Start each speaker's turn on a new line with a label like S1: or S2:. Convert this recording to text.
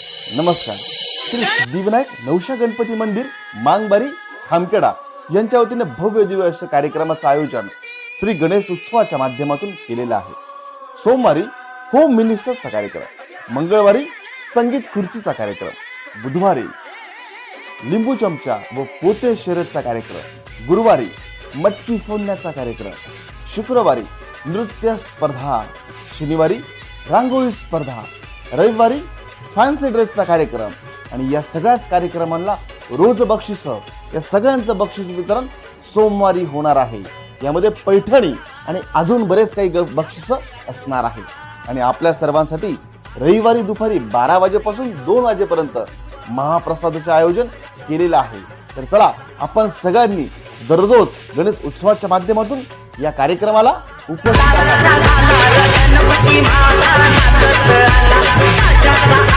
S1: नमस्कार. श्री सिद्धिविनायक नवशा गणपती मंदिर मांगबारी खामखेडा यांच्या वतीने भव्य दिव्य कार्यक्रमाचं आयोजन श्री गणेश उत्सवाच्या माध्यमातून केलेलं आहे. सोमवारी होम मिनिस्टरचा कार्यक्रम मंगळवारी संगीत खुर्चीचा कार्यक्रम बुधवारी लिंबू चमचा व पोते शर्यतचा कार्यक्रम गुरुवारी मटकी फोडण्याचा कार्यक्रम शुक्रवारी नृत्य स्पर्धा शनिवारी रांगोळी स्पर्धा रविवारी फॅन्सी ड्रेसचा कार्यक्रम. आणि या सगळ्याच कार्यक्रमांना रोज बक्षिस. या सगळ्यांचं बक्षीस वितरण सोमवारी होणार आहे. यामध्ये पैठणी आणि अजून बरेच काही ग- बक्षिस असणार आहे. आणि आपल्या सर्वांसाठी रविवारी दुपारी बारा वाजेपासून दोन वाजेपर्यंत महाप्रसादाचे आयोजन केलेलं आहे. तर चला आपण सगळ्यांनी दररोज गणेश उत्सवाच्या माध्यमातून या कार्यक्रमाला उपस्थित